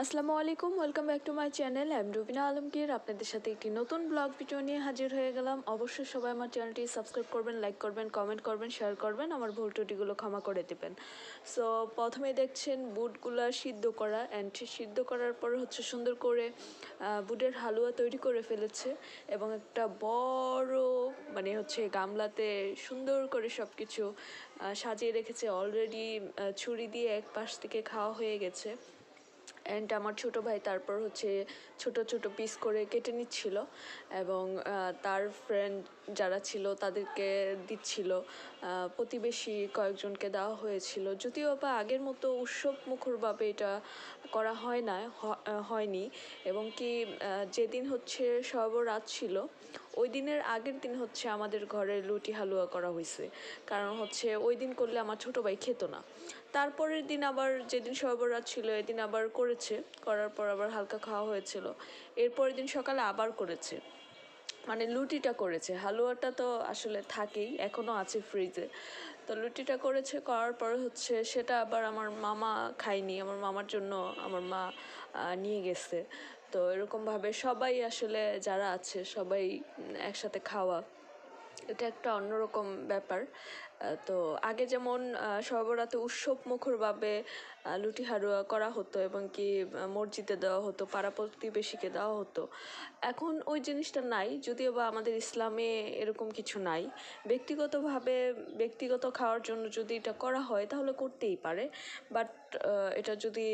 আসসালামু আলাইকুম welcome back to my channel আমি রুবিনা আলমগীর আপনাদের সাথে একটি নতুন ব্লগ ভিডিও নিয়ে হাজির হয়ে গেলাম। অবশ্যই সবাই আমার চ্যানেলটি সাবস্ক্রাইব করবেন লাইক করবেন কমেন্ট করবেন শেয়ার করবেন, আমার ভুল ত্রুটিগুলো ক্ষমা করে দেবেন। সো প্রথমে দেখছেন বুটগুলো সিদ্ধ করা অ্যান্ড সিদ্ধ করার পর হচ্ছে সুন্দর করে বুটের হালুয়া তৈরি করে ফেলেছে এবং একটা বড় মানে হচ্ছে গামলাতে সুন্দর করে সব কিছু সাজিয়ে রেখেছে। অলরেডি ছুরি দিয়ে এক পাশ থেকে খাওয়া হয়ে গেছে। অ্যান্ড আমার ছোট ভাই তারপর হচ্ছে ছোট ছোট পিস করে কেটে নিচ্ছিল এবং তার ফ্রেন্ড যারা ছিল তাদেরকে দিচ্ছিল। প্রতিবেশী কয়েকজনকে দেওয়া হয়েছিল। যদিও বা আগের মতো উৎসব মুখরভাবে এটা করা হয় না হয়নি। এবং কি যেদিন হচ্ছে সর্বরাত ছিল ওই দিনের আগের দিন হচ্ছে আমাদের ঘরে লুটি হালুয়া করা হয়েছে কারণ হচ্ছে ওই দিন করলে আমার ছোট ভাই খেত না। তারপরের দিন আবার যেদিন সর্বরাত ছিল, এদিন আবার করেছে। করার পর আবার হালকা খাওয়া হয়েছিল। এরপরের দিন সকালে আবার করেছে। মানে লুটিটা করেছে। হালুয়াটা তো আসলে থাকেই এখনও আছে ফ্রিজে তো লুটিটা করেছে, করার পরে হচ্ছে সেটা আবার আমার মামা খায়নি, আমার মামার জন্য আমার মা নিয়ে গেছে। তো এরকমভাবে সবাই আসলে যারা আছে সবাই একসাথে খাওয়া এটা একটা অন্যরকম ব্যাপার। তো আগে যেমন সর্বরাতে উৎসব মুখরভাবে লুটি হালুয়া করা হতো এবং কি মসজিদে দেওয়া হতো, পাড়া প্রতিবেশীকে দেওয়া হতো। এখন ওই জিনিসটা নাই, যদিও বা আমাদের ইসলামে এরকম কিছু নাই। ব্যক্তিগতভাবে, ব্যক্তিগত খাওয়ার জন্য যদি এটা করা হয়, তাহলে করতেই পারে। বাট এটা যদি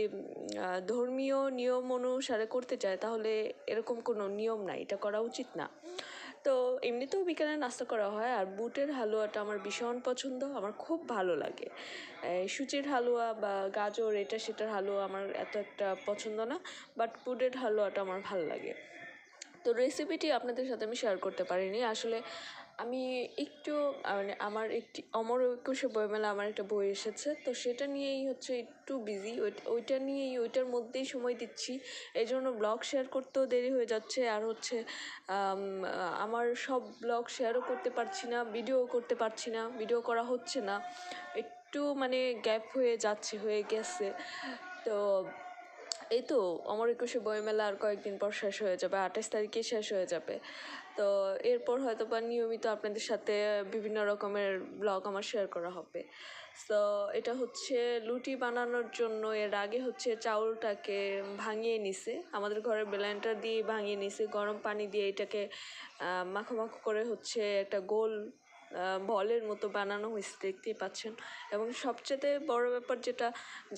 ধর্মীয় নিয়ম অনুসারে করতে চায়, তাহলে এরকম কোনো নিয়ম নাই, এটা করা উচিত না। তো এমনিতেও বিকেলে নাস্তা করা হয়, আর বুটের হালুয়াটা আমার ভীষণ পছন্দ, আমার খুব ভালো লাগে। সুচির হালুয়া বা গাজর, এটা সেটার হালুয়া আমার এত একটা পছন্দ না বাট বুটের হালুয়াটা আমার ভালো লাগে। তো রেসিপিটি আপনাদের সাথে আমি শেয়ার করতে পারিনি, আসলে আমি একটু মানে আমার একটি অমর একুশে বইমেলা আমার একটা বই এসেছে, তো সেটা নিয়েই হচ্ছে একটু বিজি ওইটা নিয়েই, ওইটার মধ্যেই সময় দিচ্ছি। এই জন্য ব্লগ শেয়ার করতেও দেরি হয়ে যাচ্ছে। আর হচ্ছে আমার সব ব্লগ শেয়ারও করতে পারছি না ভিডিও করতে পারছি না ভিডিও করা হচ্ছে না। একটু মানে গ্যাপ হয়ে যাচ্ছে, হয়ে গেছে। তো এই তো, অমর একুশে বইমেলা আর কয়েকদিন পর শেষ হয়ে যাবে, আঠাশ তারিখে শেষ হয়ে যাবে। তো এরপর হয়তো বা নিয়মিত আপনাদের সাথে বিভিন্ন রকমের ব্লগ আমার শেয়ার করা হবে। তো এটা হচ্ছে লুটি বানানোর জন্য, এর আগে হচ্ছে চাউলটাকে ভাঙিয়ে নিছে। আমাদের ঘরের ব্লেন্ডার দিয়ে ভাঙিয়ে নিছে, গরম পানি দিয়ে এটাকে মাখো মাখো করে হচ্ছে একটা গোল বলের মতো বানানো হয়েছে, দেখতেই পাচ্ছেন। এবং সবচেয়ে বড় ব্যাপার যেটা,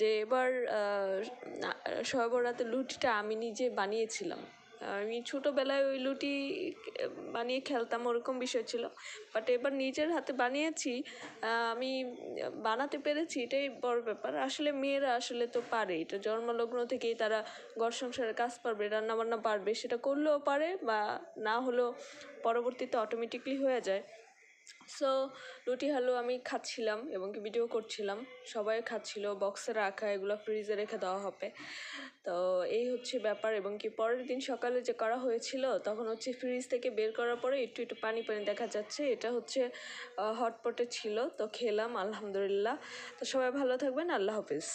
যে এবার সর্বরাতে লুটিটা আমি নিজে বানিয়েছিলাম। আমি ছোটোবেলায় ওই লুটি বানিয়ে খেলতাম, ওরকম বিষয় ছিল। বাট এবার নিজের হাতে বানিয়েছি আমি বানাতে পেরেছি, এটাই বড় ব্যাপার। আসলে মেয়েরা আসলে তো পারে, এটা জন্মলগ্ন থেকেই তারা ঘর সংসারের কাজ পারবে, রান্নাবান্না পারবে, সেটা করলেও পারে বা না হলেও পরবর্তীতে অটোমেটিকলি হয়ে যায়। সো রুটি হালুয়া আমি খাচ্ছিলাম এবং কি ভিডিও করছিলাম। সবাই খাচ্ছিল বক্সে রাখা, এগুলো ফ্রিজে রেখে দেওয়া হবে। তো এই হচ্ছে ব্যাপার এবং কি পরের দিন সকালে যে করা হয়েছিল, তখন হচ্ছে ফ্রিজ থেকে বের করার পরে একটু একটু পানি পানি দেখা যাচ্ছে। এটা হচ্ছে হটপটে ছিল। তো খেলাম, আলহামদুলিল্লাহ। তো সবাই ভালো থাকবেন। আল্লাহ হাফিজ।